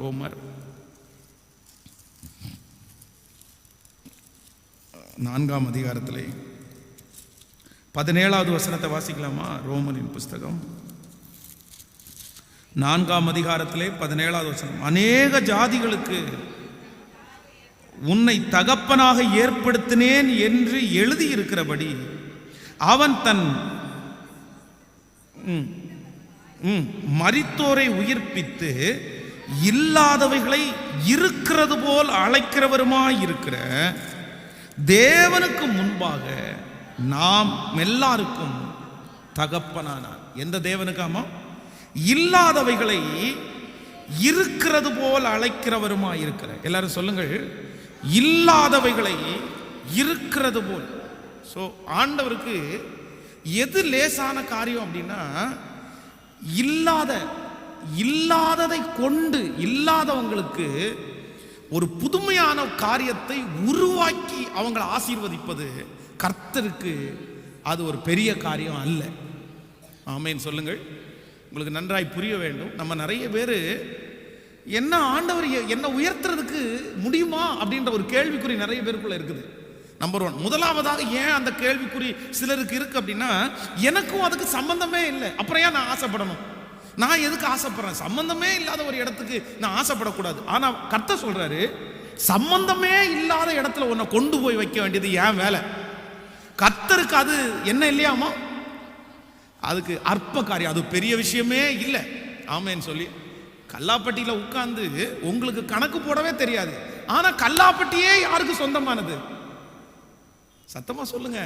ரோமர் நான்காம் அதிகாரத்திலே பதினேழாவது வசனத்தை வாசிக்கலாமா? ரோமரின் புஸ்தகம். நான்காம் அதிகாரத்திலே பதினேழாவது வசனம். அநேக ஜாதிகளுக்கு உன்னை தகப்பனாக ஏற்படுத்தினேன் என்று எழுதியிருக்கிறபடி அவன் தன் மரித்தோரை உயிர்ப்பித்து இல்லாதவைகளை இருக்கிறது போல் அழைக்கிறவருமாய் இருக்கிற தேவனுக்கு முன்பாக நாம் எல்லாருக்கும் தகப்பனானான் எந்த தேவனுக்காமா இல்லாதவைகளை இருக்கிறது போல் அழைக்கிறவருமாய் இருக்கிற. எல்லாரும் சொல்லுங்கள். இல்லாதவைகளை இருக்கிறது போல். ஸோ ஆண்டவருக்கு எது லேசான காரியம் அப்படின்னா இல்லாத இல்லாததை கொண்டு இல்லாதவங்களுக்கு ஒரு புதுமையான காரியத்தை உருவாக்கி அவங்களை ஆசீர்வதிப்பது கர்த்தருக்கு அது ஒரு பெரிய காரியம் அல்ல. ஆமேன்னு சொல்லுங்கள். உங்களுக்கு நன்றாய் புரிய வேண்டும். நம்ம நிறைய பேர் என்ன ஆண்டவர் என்னை என்ன உயர்த்துறதுக்கு முடியுமா அப்படின்ற ஒரு கேள்விக்குறி நிறைய பேருக்குள்ள இருக்குது. நம்பர் ஒன் முதலாவதாக ஏன் அந்த கேள்விக்குறி சிலருக்கு இருக்கு அப்படின்னா எனக்கும் அதுக்கு சம்பந்தமே இல்லை. அப்புறம் ஏன் நான் ஆசைப்படணும்? நான் எதுக்கு ஆசைப்படுறேன்? சம்பந்தமே இல்லாத ஒரு இடத்துக்கு நான் ஆசைப்படக்கூடாது. ஆனால் கர்த்தர் சொல்றாரு சம்பந்தமே இல்லாத இடத்துல உன்னை கொண்டு போய் வைக்க வேண்டியது ஏன் வேலை. கர்த்தருக்கு அது என்ன இல்லையாமா? அதுக்கு அற்ப காரியம் அது பெரிய விஷயமே இல்லை. ஆமேன்னு சொல்லி கல்லாப்பட்டியில் உட்காந்து உங்களுக்கு கணக்கு போடவே தெரியாது. ஆனால் கல்லாப்பட்டியே யாருக்கு சொந்தமானது? சத்தமாக சொல்லுங்க.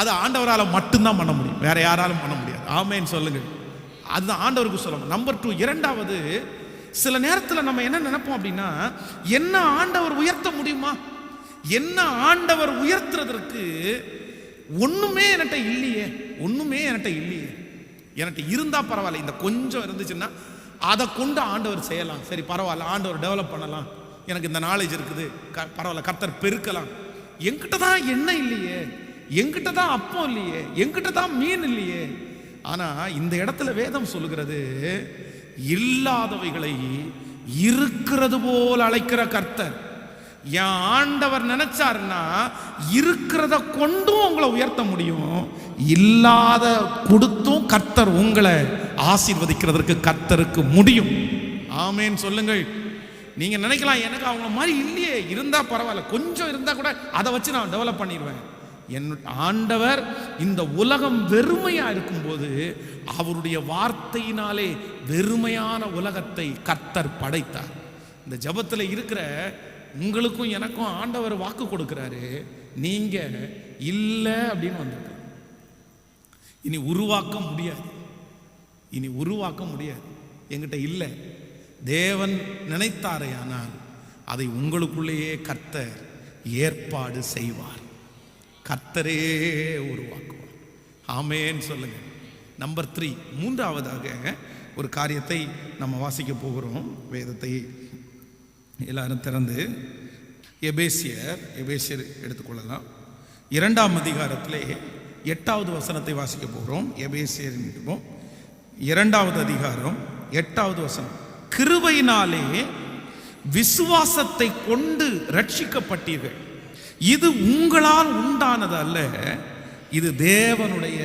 அது ஆண்டவரால் மட்டும்தான் பண்ண முடியும். வேற யாராலும் பண்ண முடியாது. ஆமேன்னு சொல்லுங்கள் அதுதான் ஆண்டவருக்கு சொல்லணும். நம்பர் டூ இரண்டாவது சில நேரத்தில் நம்ம என்ன நினைப்போம் அப்படின்னா என்ன ஆண்டவர் உயர்த்த முடியுமா? என்ன ஆண்டவர் உயர்த்துறதற்கு ஒன்றுமே என்கிட்ட இல்லையே ஒன்றுமே என்கிட்ட இல்லையே. என்கிட்ட இருந்தால் பரவாயில்ல இந்த கொஞ்சம் இருந்துச்சுன்னா அதை கொண்டு ஆண்டவர் செய்யலாம். சரி பரவாயில்ல ஆண்டவர் டெவலப் பண்ணலாம். எனக்கு இந்த நாலேஜ் இருக்குது க- பரவாயில்ல கர்த்தர் பெருக்கலாம். என்கிட்ட தான் எண்ணெய் இல்லையே என்கிட்ட தான் அப்பம் இல்லையே என்கிட்ட தான் மீன் இல்லையே. ஆனா இந்த இடத்துல வேதம் சொல்லுகிறது இல்லாதவைகளை இருக்கிறது போல் அழைக்கிற கர்த்தர். என் ஆண்டவர் நினைச்சாருன்னா இருக்கிறத கொண்டும் உங்களை உயர்த்த முடியும். இல்லாத கொடுத்தும் கர்த்தர் உங்களை ஆசீர்வதிக்கிறதற்கு கர்த்தருக்கு முடியும். ஆமேன்னு சொல்லுங்கள். நீங்க நினைக்கலாம் எனக்கு அவங்கள மாதிரி இல்லையே இருந்தா பரவாயில்ல. கொஞ்சம் இருந்தா கூட அதை வச்சு நான் டெவலப் பண்ணிடுவேன். என் ஆண்டவர் இந்த உலகம் வெறுமையா இருக்கும்போது அவருடைய வார்த்தையினாலே வெறுமையான உலகத்தை கர்த்தர் படைத்தார். இந்த ஜபத்தில் இருக்கிற உங்களுக்கும் எனக்கும் ஆண்டவர் வாக்கு கொடுக்கிறாரு. நீங்க இல்லை அப்படின்னு வந்து இனி உருவாக்க முடியாது. இனி உருவாக்க முடியாது. என்கிட்ட இல்லை. தேவன் நினைத்தாரே ஆனால் அதை உங்களுக்குள்ளேயே கர்த்தர் ஏற்பாடு செய்வார். கர்த்தரே உருவாக்குவார். ஆமேன்னு சொல்லுங்க. நம்பர் த்ரீ மூன்றாவதாக ஒரு காரியத்தை நம்ம வாசிக்க போகிறோம். வேதத்தை எல்லாரும் திறந்து எபேசியர் எபேசியர் எடுத்துக்கொள்ளலாம் இரண்டாம் அதிகாரத்திலே எட்டாவது வசனத்தை வாசிக்க போகிறோம். எபேசியர் இரண்டாவது அதிகாரம் எட்டாவது வசனம். கிருவையினாலே விசுவாசத்தை கொண்டு ரட்சிக்கப்பட்டீர்கள் இது உங்களால் உண்டானது அல்ல. இது தேவனுடைய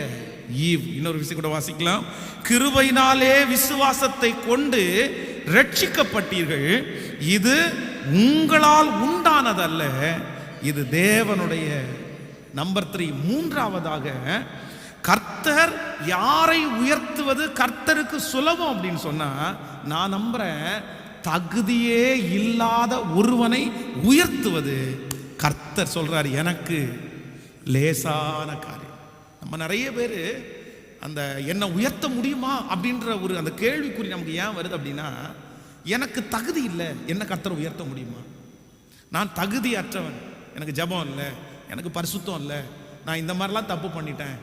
ஈவ். இன்னொரு விஷயம் கூட வாசிக்கலாம். கிருபையினாலே விசுவாசத்தை கொண்டு ரட்சிக்கப்பட்டீர்கள் இது உங்களால் உண்டானதல்ல இது தேவனுடைய நம்பர் த்ரீ. மூன்றாவதாக கர்த்தர் யாரை உயர்த்துவது கர்த்தருக்கு சுலபம் அப்படின்னு சொன்னா நான் நம்புறேன் தகுதியே இல்லாத ஒருவனை உயர்த்துவது. கர்த்தர் சொல்கிறார் எனக்கு லேசான காரியம். நம்ம நிறைய பேர் அந்த என்னை உயர்த்த முடியுமா அப்படின்ற ஒரு அந்த கேள்விக்குறி நமக்கு ஏன் வருது அப்படின்னா எனக்கு தகுதி இல்லை என்ன கர்த்தர் உயர்த்த முடியுமா? நான் தகுதி அற்றவன் எனக்கு ஜெபம் இல்லை எனக்கு பரிசுத்தம் இல்லை நான் இந்த மாதிரிலாம் தப்பு பண்ணிட்டேன்.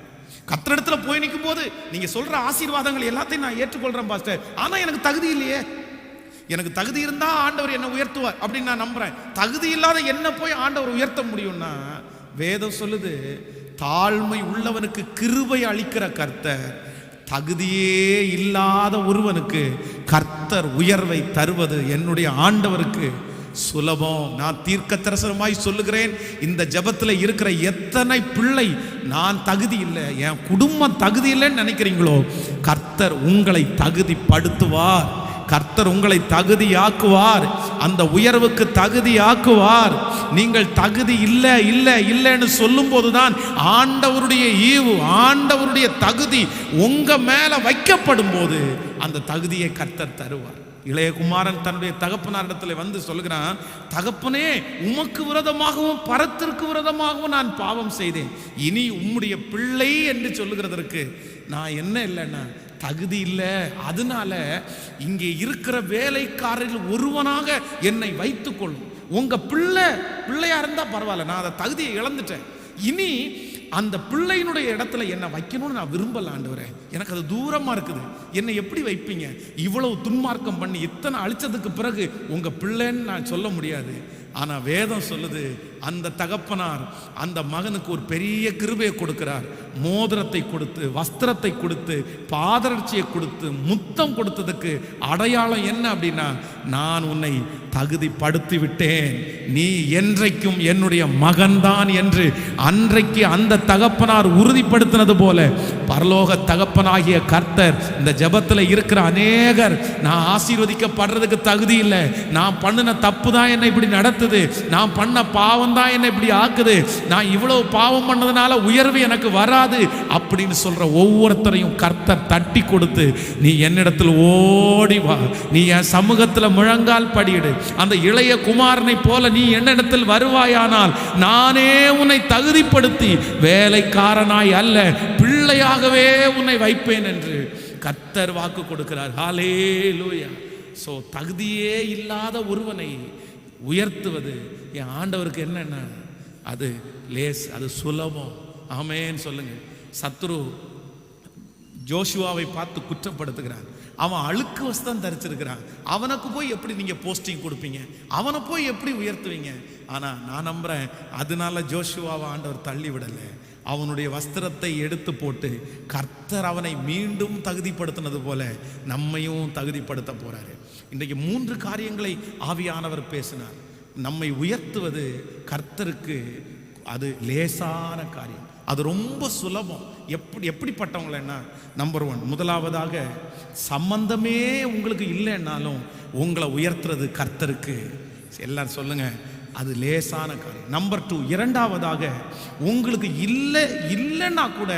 கத்திரத்தில் போய் நிற்கும் போது நீங்கள் சொல்கிற ஆசீர்வாதங்கள் எல்லாத்தையும் நான் ஏற்றுக்கொள்கிறேன் பாஸ்டர். ஆனால் எனக்கு தகுதி இல்லையே. எனக்கு தகுதி இருந்தால் ஆண்டவர் என்னை உயர்த்துவார் அப்படின்னு நான் நம்புகிறேன் தகுதி இல்லாத என்ன போய் ஆண்டவர் உயர்த்த முடியும்னா வேதம் சொல்லுது தாழ்மை உள்ளவனுக்கு கிருபை அளிக்கிற கர்த்தர் தகுதியே இல்லாத ஒருவனுக்கு கர்த்தர் உயர்வை தருவது என்னுடைய ஆண்டவருக்கு சுலபம். நான் தீர்க்க தரிசனமாய் சொல்லுகிறேன் இந்த ஜபத்தில் இருக்கிற எத்தனை பிள்ளை நான் தகுதி இல்லை என் குடும்பம் தகுதி இல்லைன்னு நினைக்கிறீங்களோ கர்த்தர் உங்களை தகுதிப்படுத்துவார். கர்த்தர் உங்களை தகுதியாக்குவார். அந்த உயர்வுக்கு தகுதியாக்குவார். நீங்கள் தகுதி இல்லை இல்லை இல்லைன்னு சொல்லும் போதுதான் ஆண்டவருடைய ஈவு ஆண்டவருடைய தகுதி உங்க மேல வைக்கப்படும் போது அந்த தகுதியை கர்த்தர் தருவார். இளையகுமாரன் தன்னுடைய தகப்பனாரிடத்தில் வந்து சொல்லுகிறான் தகப்பனே உமக்கு விரதமாகவும் பரத்திற்கு விரதமாகவும் நான் பாவம் செய்தேன். இனி உம்முடைய பிள்ளை என்று சொல்லுகிறதற்கு நான் என்ன இல்லைன்னா தகுதி இல்லை. அதனால இங்கே இருக்கிற வேலைக்காரர்கள் ஒருவனாக என்னை வைத்துக்கொள்ளும் உங்க பிள்ளை பிள்ளையா இருந்தா பரவாயில்ல. நான் அதை தகுதியை இழந்துட்டேன். இனி அந்த பிள்ளையினுடைய இடத்துல என்னை வைக்கணும்னு நான் விரும்பல ஆண்டவரே. எனக்கு அது தூரமாக இருக்குது. என்னை எப்படி வைப்பீங்க? இவ்வளவு துன்மார்க்கம் பண்ணி இத்தனை அழிச்சதுக்கு பிறகு உங்கள் பிள்ளைன்னு நான் சொல்ல முடியாது. ஆனால் வேதம் சொல்லுது அந்த தகப்பனார் அந்த மகனுக்கு ஒரு பெரிய கிருபையை கொடுக்கிறார். மோதிரத்தை கொடுத்து வஸ்திரத்தை கொடுத்து பாதரட்சியை கொடுத்து முத்தம் கொடுத்ததுக்கு அடையாளம் என்ன அப்படின்னா நான் உன்னை தகுதிப்படுத்தி விட்டேன் நீ என்றைக்கும் என்னுடைய மகன்தான் என்று அன்றைக்கு அந்த தகப்பனார் உறுதிப்படுத்தினது போல பரலோக தகப்பனாகிய கர்த்தர் இந்த ஜெபத்தில் இருக்கிற அநேகர் நான் ஆசீர்வதிக்கப்படுறதுக்கு தகுதி இல்லை. நான் பண்ணின தப்பு தான் என்னை இப்படி நடத்து நடத்துது நான் பண்ண பாவம் தான் என்னை இப்படி ஆக்குது. நான் இவ்வளவு பாவம் பண்ணதுனால உயர்வு எனக்கு வராது அப்படின்னு சொல்ற ஒவ்வொருத்தரையும் கர்த்தர் தட்டி கொடுத்து நீ என்னிடத்தில் ஓடி வா. நீ என் சமூகத்தில் முழங்கால் படியிடு. அந்த இளைய குமாரனை போல நீ என்னிடத்தில் வருவாயானால் நானே உன்னை தகுதிப்படுத்தி வேலைக்காரனாய் அல்ல பிள்ளையாகவே உன்னை வைப்பேன் என்று கர்த்தர் வாக்கு கொடுக்கிறார். ஹாலே லூயா ஸோ தகுதியே இல்லாத ஒருவனை உயர்த்துவது. என் ஆண்டவருக்கு என்னென்ன? அது லேஸ் அது சுலபம். ஆமேன்னு சொல்லுங்கள் சத்ரு ஜோஷுவாவை பார்த்து குற்றப்படுத்துகிறான் அவன் அழுக்கு வஸ்திரம் தரிச்சிருக்கிறான். அவனுக்கு போய் எப்படி நீங்கள் போஸ்டிங் கொடுப்பீங்க? அவனை போய் எப்படி உயர்த்துவீங்க? ஆனா நான் நம்புகிறேன் அதனால ஜோஷுவாவை ஆண்டவர் தள்ளி விடலை. அவனுடைய வஸ்திரத்தை எடுத்து போட்டு கர்த்தர் அவனை மீண்டும் தகுதிப்படுத்தினது போல நம்மையும் தகுதிப்படுத்த போகிறாரு இன்றைக்கு மூன்று காரியங்களை ஆவியானவர் பேசினார். நம்மை உயர்த்துவது கர்த்தருக்கு அது லேசான காரியம். அது ரொம்ப சுலபம். எப்படி எப்படிப்பட்டவங்களன்னா நம்பர் ஒன் முதலாவதாக சம்பந்தமே உங்களுக்கு இல்லைன்னாலும் உங்களை உயர்த்துறது கர்த்தருக்கு. எல்லாரும் சொல்லுங்கள் அது லேசான காரியம். நம்பர் டூ இரண்டாவதாக உங்களுக்கு இல்லை இல்லைன்னா கூட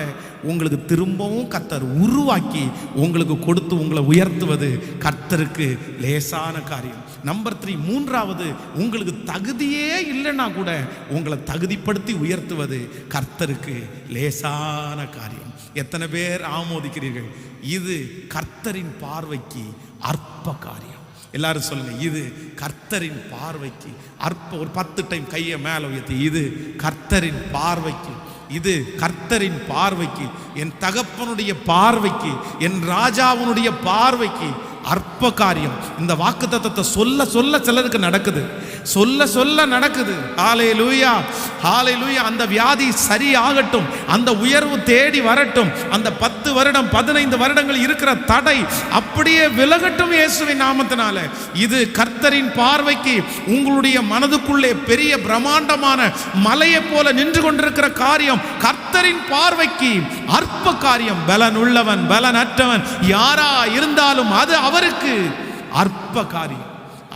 உங்களுக்கு திரும்பவும் கர்த்தர் உருவாக்கி உங்களுக்கு கொடுத்து உங்களை உயர்த்துவது கர்த்தருக்கு லேசான காரியம். நம்பர் த்ரீ மூன்றாவது உங்களுக்கு தகுதியே இல்லைன்னா கூட உங்களை தகுதிப்படுத்தி உயர்த்துவது கர்த்தருக்கு லேசான காரியம். எத்தனை பேர் ஆமோதிக்கிறீர்கள்? இது கர்த்தரின் பார்வைக்கு அற்ப காரியம். எல்லாரும் சொல்லுங்க இது கர்த்தரின் பார்வைக்கு அற்ப ஒரு பத்து டைம் கையை மேலே உயர்த்தி இது கர்த்தரின் பார்வைக்கு இது கர்த்தரின் பார்வைக்கு என் தகப்பனுடைய பார்வைக்கு என் ராஜாவுனுடைய பார்வைக்கு அற்ப காரியம். இந்த வாக்கு சொல்ல சொல்ல சிலருக்கு நடக்குது. சொல்ல சொல்ல நடக்குது. ஹாலே லூயா ஹாலே லூயா அந்த வியாதி சரியாகட்டும். அந்த உயர்வு தேடி வரட்டும். அந்த பத்து வருடம் பதினைந்து வருடங்கள் இருக்கிற தடை அப்படியே விலகட்டும் இயேசுவின் நாமத்தினால. இது கர்த்தரின் பார்வைக்கு உங்களுடைய மனதுக்குள்ளே பெரிய பிரம்மாண்டமான மலையை போல நின்று கொண்டிருக்கிற காரியம். கர்த்தரின் பார்வைக்கு அற்ப காரியம். பலன் உள்ளவன் பலன் அற்றவன் யாரா இருந்தாலும் அது அவருக்கு அற்ப காரியம்.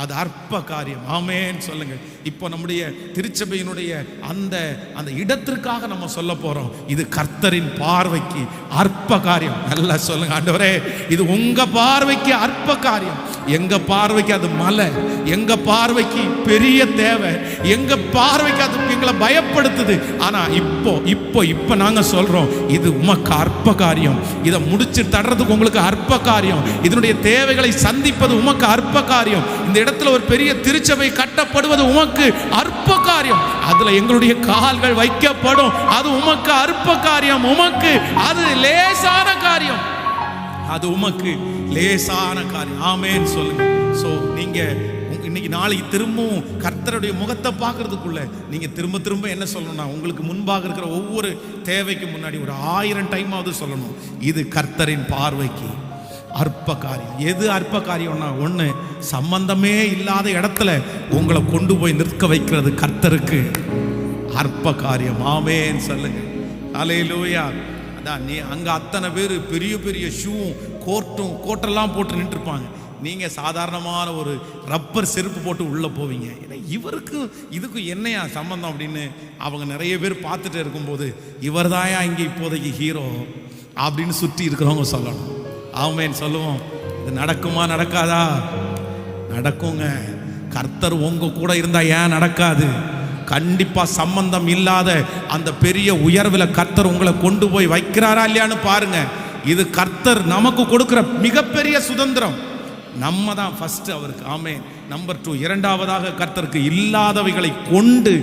அது அற்ப காரியம். ஆமேன்னு சொல்லுங்க இப்போ நம்முடைய திருச்சபையினுடைய அந்த அந்த இடத்திற்காக நம்ம சொல்ல போறோம். இது கர்த்தரின் பார்வைக்கு அற்ப காரியம். நல்லா சொல்லுங்க ஆண்டவரே. இது உங்க பார்வைக்கு அற்ப காரியம். எங்க பார்வைக்கு அது மலை. எங்க பார்வைக்கு பெரிய தேவை. எங்க பார்வைக்கு அது எங்களை பயப்படுத்துது. ஆனா இப்போ இப்போ இப்போ நாங்க சொல்றோம் இது உமக்கு அற்ப காரியம். இதை முடிச்சு தடுறதுக்கு உங்களுக்கு அற்ப காரியம். இதனுடைய தேவைகளை சந்திப்பது உமக்கு அற்ப காரியம். இந்த இடத்துல ஒரு பெரிய திருச்சபை கட்டப்படுவது உமக்கு அற்ப காரியம் அதுல எங்களுடைய கால்கள் வைக்கப்படும். அது உமக்கு அற்ப காரியம் உமக்கு அது லேசான காரியம். அது உமக்கு லேசான காரியம். ஆமேன்னு சொல்லுங்க. ஸோ நீங்க இன்னைக்கு நாளைக்கு திரும்பவும் கர்த்தருடைய முகத்தை பார்க்கறதுக்குள்ள நீங்க திரும்ப திரும்ப என்ன சொல்லணும்னா உங்களுக்கு முன்பாக இருக்கிற ஒவ்வொரு தேவைக்கு முன்னாடி ஒரு ஆயிரம் டைமாவது சொல்லணும். இது கர்த்தரின் பார்வைக்கு. அற்ப காரியம் எது அற்ப காரியம்னா ஒன்று சம்பந்தமே இல்லாத இடத்துல உங்களை கொண்டு போய் நிற்க வைக்கிறது கர்த்தருக்கு. அற்ப காரியம் ஆமேன்னு சொல்லுங்க. அலையிலூயா அதான் நீ அங்கே அத்தனை பேர் பெரிய பெரிய ஷூவும் கோர்ட்டும் கோட்டெல்லாம் போட்டு நின்றுருப்பாங்க நீங்கள் சாதாரணமான ஒரு ரப்பர் செருப்பு போட்டு உள்ளே போவீங்க. ஏன்னா இவருக்கு இதுக்கும் என்னையா சம்பந்தம் அப்படின்னு அவங்க நிறைய பேர் பார்த்துட்டு இருக்கும்போது இவர் தாயா இங்கே இப்போதைக்கு ஹீரோ அப்படின்னு சுற்றி இருக்கிறவங்க சொல்லணும். ஆமேன்னு சொல்லுவோம். இது நடக்குமா நடக்காதா? நடக்குங்க. கர்த்தர் உங்க கூட இருந்தா ஏன் நடக்காது? கண்டிப்பா சம்பந்தம் இல்லாத அந்த பெரிய உயர்வில் கர்த்தர் உங்களை கொண்டு போய் வைக்கிறாரா இல்லையான்னு பாருங்க. இது கர்த்தர் நமக்கு கொடுக்குற மிகப்பெரிய சுதந்திரம். நம்ம தான் ஃபர்ஸ்ட் அவருக்கு ஆமே நம்பர் டூ இரண்டாவதாக கர்த்தருக்கு இல்லாதவைகளை கொண்டு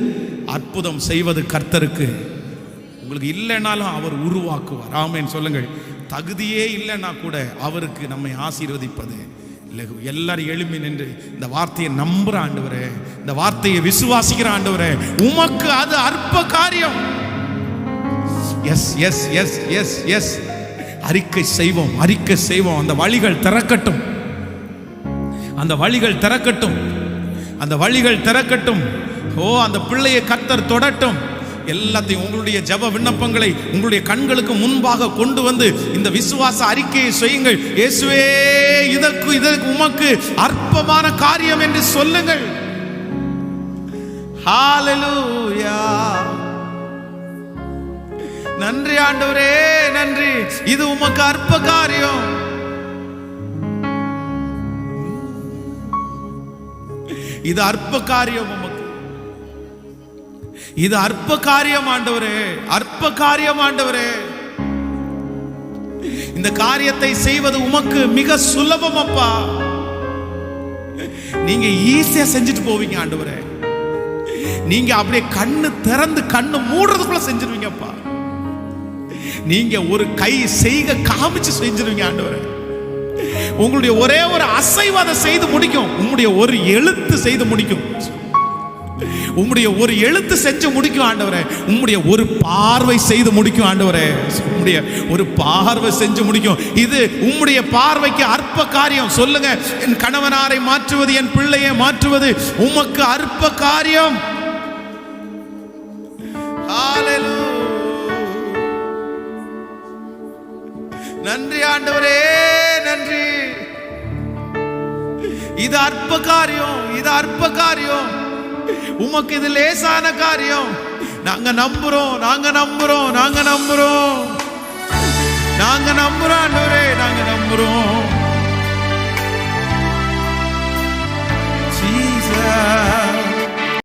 அற்புதம் செய்வது கர்த்தருக்கு. உங்களுக்கு இல்லைனாலும் அவர் உருவாக்குவார். ஆமேன்னு சொல்லுங்கள். தகுதியே இல்லைன்னா கூட அவருக்கு நம்மை ஆசீர்வதிப்பது. இல்லை எல்லாரும் எழும்பி நின்று இந்த வார்த்தையை நம்புற ஆண்டவரே இந்த வார்த்தையை விசுவாசிக்கிற ஆண்டவரே உமக்கு அது அற்ப காரியம். Yes yes yes yes yes அறிக்கை செய்வோம் அறிக்கை செய்வோம். அந்த வழிகள் திறக்கட்டும். அந்த வழிகள் திறக்கட்டும். அந்த வழிகள் திறக்கட்டும். ஓ அந்த பிள்ளையை கத்தர் தொடட்டும். எல்லாத்தையும் உங்களுடைய ஜெப விண்ணப்பங்களை உங்களுடைய கண்களுக்கு முன்பாக கொண்டு வந்து இந்த விசுவாச அறிக்கையை செய்யுங்கள். இயேசுவே இதற்கு இதற்கு உமக்கு அற்பமான காரியம் என்று சொல்லுங்கள். ஹalleluya. நன்றி ஆண்டவரே நன்றி. இது உமக்கு அற்ப காரியம். இது அற்ப காரியம் உமக்கு. இது அற்ப காரியம் ஆண்டவரே அற்ப காரியம் ஆண்டவரே. இந்த காரியத்தை செய்வது உமக்கு மிக சுலபம் அப்பா. நீங்க ஈஸியா செஞ்சுட்டு போவீங்க ஆண்டவரே. நீங்க அப்படியே கண்ணு திறந்து கண்ணு மூடுறதுக்குள்ள செஞ்சிருவீங்கப்பா நீங்க ஒரு கை செய்க காமிச்சு செஞ்சிருவீங்க ஆண்டவரே. உங்களுடைய ஒரே ஒரு அசைவாத செய்து முடிக்கும். உங்களுடைய ஒரு எழுத்து செய்து முடிக்கும். உம்முடைய ஒரு எழுத்து செஞ்சு முடிக்கும் ஆண்டவரே. உம்முடைய ஒரு பார்வை செய்து முடிக்கும் ஆண்டவரே. உம்முடைய ஒரு பார்வை செஞ்சு முடிக்கும். இது உம்முடைய பார்வைக்கு அற்ப காரியம். சொல்லுங்க என் கணவனாரை மாற்றுவது என் பிள்ளையை மாற்றுவது உமக்கு அற்ப காரியம். நன்றி ஆண்டவரே நன்றி. இது அற்ப காரியம் இது அற்ப காரியம். உமக்கு இது லேசான காரியம். நாங்க நம்புறோம் நாங்க நம்புறோம் நாங்க நம்புறோம். நாங்க நம்புறோம் ஆண்டவரே நாங்க நம்புறோம். Jesus.